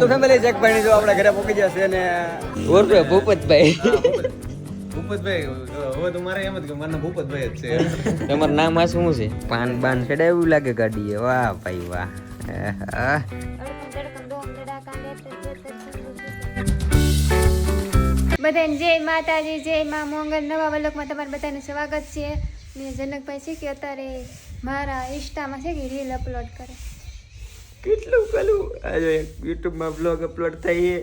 તો family check જો આપણે ઘરે પહોંચી જશે ને ઓરપે ભૂપતભાઈ. ભૂપતભાઈ હવે તો મારે એમ જ કે મારું ભૂપતભાઈ જ છે. તમારું નામ આ શું છે? પાન બાન ચડાવ્યું લાગે ગાડીએ. વાહ ભાઈ વાહ. બધાને જય માતાજી જય મા મોંગલ નવા વલોકમાં તમારું બધાનું સ્વાગત છે. ને જનકભાઈ છે કે અત્યારે મારા ઇન્સ્ટામાં છે કે રીલ અપલોડ કરે. કેટલું કલું? આજે યુટ્યુબમાં બ્લોગ અપલોડ થઈએ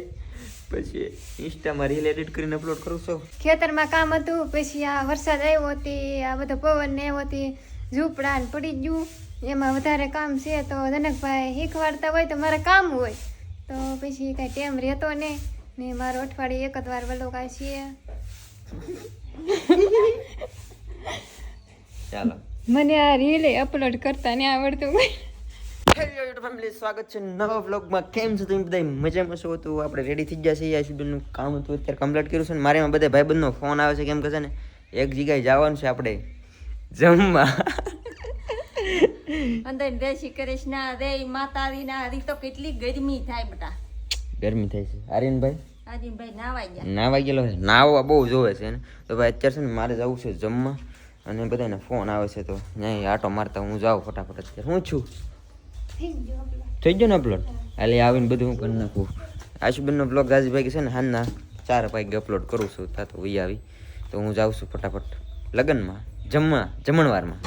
પછી ઇન્સ્ટામાં રીલ એડિટ કરીને અપલોડ કરું છું. ખેતરમાં કામ હતું પછી આ વરસાદ આવ્યો હતી આ બધો પવન ને આવ્યો હતી ઝૂંપડા ને પડી ગયું. એમાં વધારે કામ છે તો જનકભાઈ શીખવાડતા હોય તો મારે કામ હોય. તો પછી કાંઈ ટાઈમ રહેતો ને ને મારો અઠવાડિયે એક જ વાર વલોક કાંઈ છે. ચાલો. મને આ રીલે અપલોડ કરતા ને આવડતું ફેમિલી સ્વાગત છે નવા વ્લોગમાં કેમ છો તમે બધા મજામાં છો તો આપણે રેડી થઈ ગયા છીએ. આ સ્ટુડન્ટનું કામ હતું અત્યારે કમ્પ્લીટ કર્યું છે ને મારે બધા બધા ભાઈબંધનો ફોન આવે છે કેમ કે છે ને એક જગ્યાએ જવાનું છે આપણે જમવા. અંદર જય શ્રી કૃષ્ણ રે માતાજી ના હરી તો કેટલી ગરમી થાય બટા. ગરમી થાય છે. આર્યનભાઈ? આર્યનભાઈ ભાઈ નાવાઈ ગયા. નાવા ગયેલો છે. નાવા બહુ જોવે છે ને. તો ભાઈ અત્યારે છે ને મારે જવું છે જમવા અને બધાને ફોન આવે છે તો ત્યાં આટો મારતા હું જાઉં ફટાફટ અત્યારે. હું છું? થઈ ગયો ને અપલોડ એટલે આવીને બધું હું કરી નાખું. આશુબેનનો બ્લોગ ગાજીભાઈ છે ને હાલના ચાર વાગે અપલોડ કરું છું તા તો વહી આવી. તો હું જાઉં છું ફટાફટ લગ્નમાં જમવા જમણવારમાં.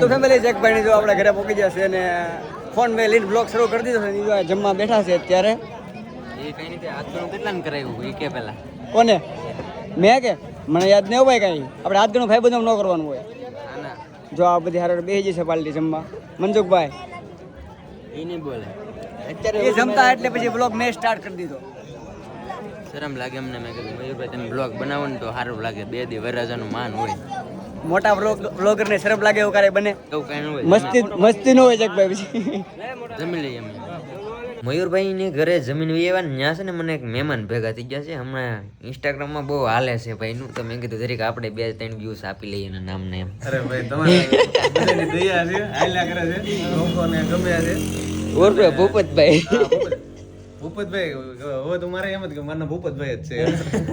તો ફેમિલી ચેક ભાઈ જો આપણે ઘરે પહોંચી જશે અને ફોન મેં લઈને બ્લોગ શરૂ કરી દીધો છે ને જો જમવા બેઠા છે અત્યારે. એ કઈ રીતે? તો કેટલા કરાવ્યું? એ કે પેલા કોને? મેં કે? મને યાદ નહીં હોય કાંઈ. આપણે હાથ ગણું ભાઈ બધું ન કરવાનું હોય. જો આ બધી હારે બે જશે પાલટી જમવા. મનસુખભાઈ. એ બોલે. અત્યારે એ જમતા એટલે પછી બ્લોગ મેં સ્ટાર્ટ કરી દીધો. શરમ લાગે એમને મેં કીધું મયુરભાઈ તમે બ્લોગ બનાવો ને તો સારું લાગે. બે દી વરરાજાનું માન હોય. મોટા બ્લોગ ને શરમ લાગે એવું કરે બને? એવું કઈ હોય. મસ્તી મસ્તી ન હોય જગભાઈ પછી. જમી લઈએ અમે. મયુરભાઈ ની ઘરે જમીન ને ત્યાં છે ને મને એક મહેમાન ભેગા થઈ ગયા છે. હમણાં ઇન્સ્ટાગ્રામમાં બહુ હાલે છે ભાઈ. નું તો મેં કીધું જરીક આપણે બે ત્રણ વ્યૂઝ આપી લઈએ એના નામને એમ. અરે ભાઈ તમારે દયા છે હાલ્યા કરે છે લોકોને ગમ્યા છે. ઓરપે ભૂપતભાઈ. ભૂપતભાઈ હવે તો મારે એમ જ કે મારું ભૂપતભાઈ જ છે.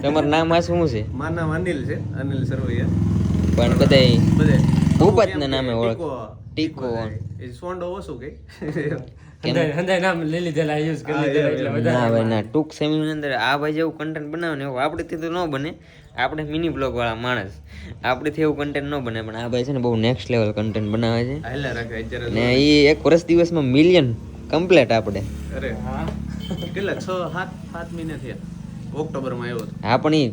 તમારું નામ આ શું છે? મારું નામ અનિલ છે અનિલ સરવૈયા પણ બધાય બધે ભૂપતના નામે ઓળખ ટીકો. ટીકો એ સોંડો ઓછું કઈ કેમ? ના ભાઈ ના ટૂંક સમયની અંદર આ ભાઈ જેવું કન્ટેન્ટ બનાવે ને એવું આપણેથી તો ન બને. આપણે મિની બ્લોગ વાળા માણસ. આપણેથી એવું કન્ટેન્ટ ન બને પણ આ ભાઈ છે ને બહુ નેક્સ્ટ લેવલ કન્ટેન્ટ બનાવે છે. હાલ્યા રાખે અત્યારે ને એ એક વર્ષ દિવસમાં મિલિયન કમ્પ્લીટ આપણે. અરે કેટલા? છ સાત સાત મહિના થયા. ઓક્ટોબરમાં આવ્યો આપણી હા પણ એ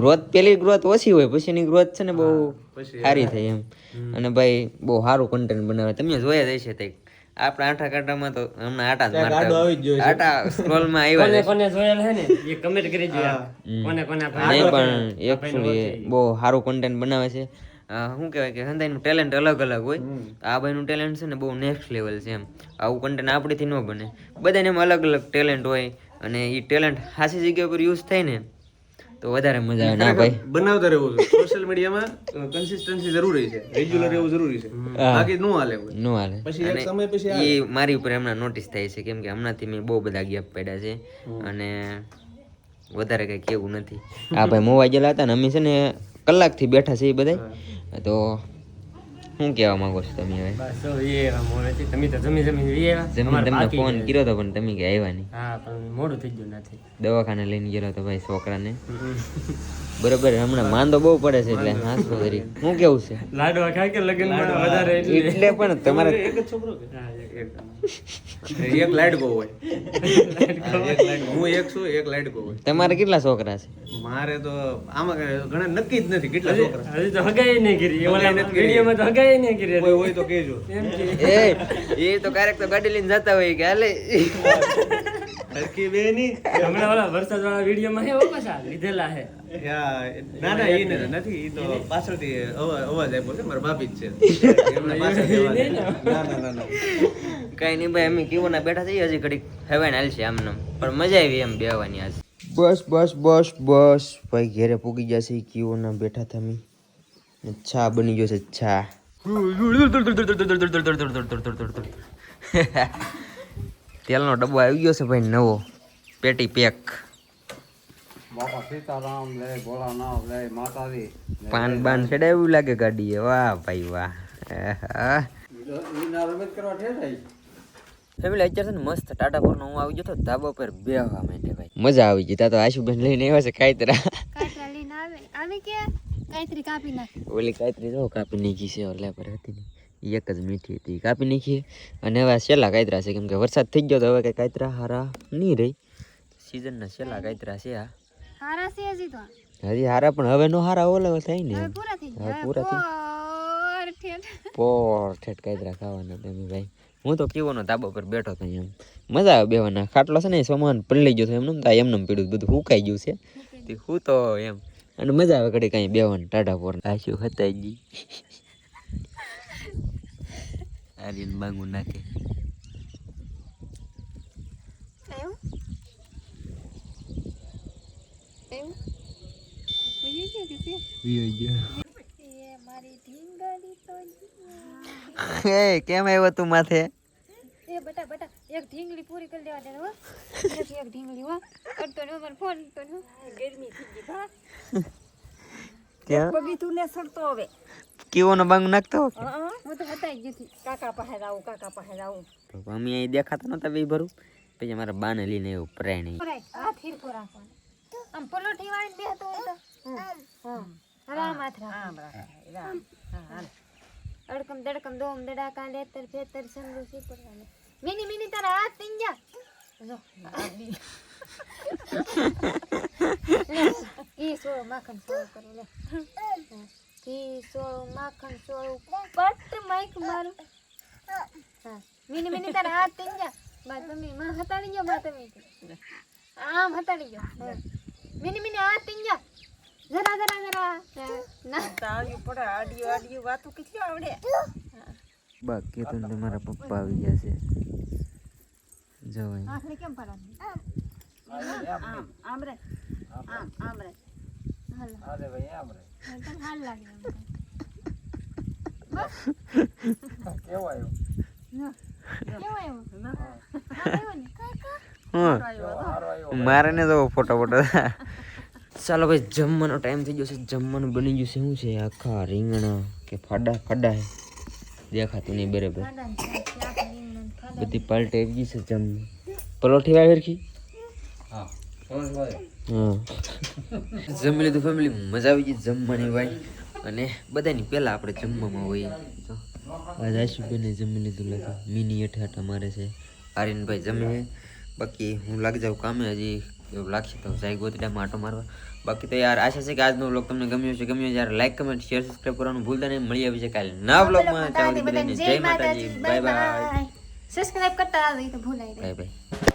ગ્રોથ પેલી ગ્રોથ ઓછી હોય પછીની ગ્રોથ છે ને બહુ સારી થઈ એમ. અને ભાઈ બહુ સારું કન્ટેન્ટ બનાવે. તમે જોયા જ હશે તે આપણા આટા કાટામાં તો હમણાં આટા જ મારતા આટા સ્ક્રોલમાં આવ્યા છે. નહીં પણ એકચ્યુઅલી બહુ સારું કન્ટેન્ટ બનાવે છે. શું કહેવાય કે હંદાઈનું ટેલેન્ટ અલગ અલગ હોય. આ ભાઈનું ટેલેન્ટ છે ને બહુ નેક્સ્ટ લેવલ છે એમ. આવું કન્ટેન્ટ આપણેથી ન બને. બધાને એમ અલગ અલગ ટેલેન્ટ હોય અને એ ટેલેન્ટ સાચી જગ્યા પર યુઝ થાય ને તો વધારે મજા આવે. ના ભાઈ. બનાવતા રહેવું સોશિયલ મીડિયામાં કન્સિસ્ટન્સી જરૂરી છે. રેગ્યુલર રહેવું જરૂરી છે. બાકી નો હાલે નો હાલે. પછી એક સમય પછી એ મારી ઉપર હમણાં નોટિસ થાય છે કેમ કે હમણાંથી મેં બહુ બધા ગેપ પડ્યા છે. અને વધારે કઈ કેવું નથી. આ ભાઈ મોવા ગયેલા હતા ને અમે છે ને કલાકથી બેઠા છે એ બધા તો શું કહેવા માંગો છો તમે હવે? જમીન તમને ફોન કર્યો તો પણ તમે કે આવ્યા નહીં. દવાખાને લઈને ગયો તો ભાઈ છોકરાને. બરોબર હમણાં માંદો બહુ પડે છે એટલે હાસવો કરી શું કેવું છે? એટલે? પણ તમારે એક જ છોકરો કે? એક લાડકો હોય. હા, એક લાડકો. હું એક છું એક લાડકો હોય. તમારે કેટલા છોકરા છે? મારે તો આમાં ઘણા નક્કી જ નથી કેટલા છોકરા. કોઈ હોય તો કેજો એ એ તો ક્યારેક તો ગાડી લઈને જતા હોય કે હાલે. હરખી બેની. યા, ના ના એ નથી ઈ તો પાછળથી અવાજ આપ્યો છે મારા ભાભી જ છે. એમના પાછળથી ના? ના ના ના કઈ નહીં ભાઈ અમે કીવો ના બેઠા છીએ હજી ઘડીક હેવાય હાલશે આમને પણ મજા આવી એમ બેવાની આજ. બસ બસ બસ બસ. ભાઈ ઘેરે પૂગી જશે ના બેઠા તમે. છા બની ગયો છે ચા. તેલનો ડબ્બો આવી ગયો છે ભાઈ નવો. પેટી પેક. બાપા સીતારામ લે ભોળાનાથ લે માતાજી પાન બાન ચડાવ્યું લાગે ગાડીએ. વાહ ભાઈ વાહ. ફેમિલી અત્યારે છે ને મસ્ત ટાટા પરનો હું આવી ગયો તો ધાબા પર બેહવા માટે ભાઈ. મજા આવી ગઈ. તા તો આશુબેન લઈને આવ્યા છે કાંઈતરા કાંઈતરા લઈને આવે આવે કે કાંઈતરી કાપી નાખી. ઓલી કાયત્રી જો કાપી નાખી છે ઓલા પર હતી ને. એક જ મીઠી હતી કાપી નાખી. અને હવે છેલ્લા કાંઈતરા છે કેમ કે વરસાદ થઈ ગયો તો હવે કઈ કાયતરા હારા નહીં રહી. સિઝનના છેલ્લા કાયતરા છે આ. હારા છે હજી તો. હજી હારા પણ હવે નો હારા ઓલા થાય ને. હવે પૂરા થઈ ગયા. પૂરા થઈ. પોર ઠેઠ. કાયદરા ખાવાના તમે ભાઈ. હું તો કેવોનો ધાબા પર બેઠો હતો એમ. મજા આવે બેવાના ખાટલો છે ને સમાન પલળી ગયો હતો એમને તા એમને પીડ્યું બધું હુકાઈ ગયું છે. તે હું તો એમ. અને મજા આવે ઘડી કાંઈ બેવાનું ટાટા પર આશું હતા જી. આર્યન બાંગુ નાખે. કેમ આવ્યો તું માથે? બટા બટા એક ઢીંગલી પૂરી કરી દેવા દે હો એક એક ઢીંગલી હો કરતો ને મારો ફોન તો ને ગરમી થઈ ગઈ ભા ક્યાં પગી તું ને સડતો હવે કેવોનો બાંગુ નાખતો હું તો હતાઈ ગઈ હતી કાકા પાસે આવું કાકા પાસે આવું તો અમે અહીં દેખાતા નહોતા બે ભરું પછી મારા બાને લઈને આવ્યો પ્રાણી રાઈટ હાથ હિરકો રાખવાનો આમ પલોઠી વાળીને બેહતો હોય તો હમ રામ હાથ રાખ અડકમ દડકમ દોમ દડાકા લેતર ફેતર સમજો સીપડવાને મિની મિની તારા હાથ થઈ જા જો ઈ સો માખણ સો કરો લે ઈ સો માખણ સો પટ માઈક મારું હા મિની મિની તારા હાથ થઈ જા બા તમે માં હતાડી ગયો બા તમે આમ હતાડી ગયો. મિની મિની હાથ થઈ જા જરા જરા જરા ના આવ્યું પડે આડિયું આડિયું વાતું કેટલી આવડે બાકી તો ને મારા પપ્પા આવી ગયા છે જો અહીં. આખરે કેમ પડવાની આમ આમ રે આમ આમ રે હાલ અરે ભાઈ આમ રે. તને હાલ લાગે કેવો આવ્યો કેવો આવ્યો? આમ આવ્યો ને? હું. મારે ને તો ફોટો ફોટો. ચાલો ભાઈ જમવાનો ટાઈમ થઈ ગયો છે. જમવાનું બની ગયું છે. શું છે? આખા રીંગણા કે ફાડા? ફાડા દેખાતું નહીં બરાબર. બધી પાલટી આવી ગઈ છે જમ. પલોઠી વાવી હરખી? હા જમી લીધું ફેમિલી મજા આવી ગઈ જમવાની ભાઈ અને બધાની પહેલા આપણે જમવામાં હોઈએ. આજ આશુભાઈને જમી લીધું લાગે. મિની અઠાઠા મારે છે. આર્યનભાઈ જમે છે. બાકી હું લાગી જાઉં કામે હજી એવું લાગશે તો જાય ગોતડામાં આટો મારવા. બાકી તો યાર આશા છે કે આજનો વ્લોગ તમને ગમ્યો છે ગમ્યો યાર લાઈક કમેન્ટ શેર સબસ્ક્રાઈબ કરવાનું ભૂલતા નહીં. મળી આવી છે કાલે નવા વ્લોગમાં જય માતાજી. બાય બાય સબસ્ક્રાઇબ કરતા આવજો, એ તો ભૂલાઈ જાય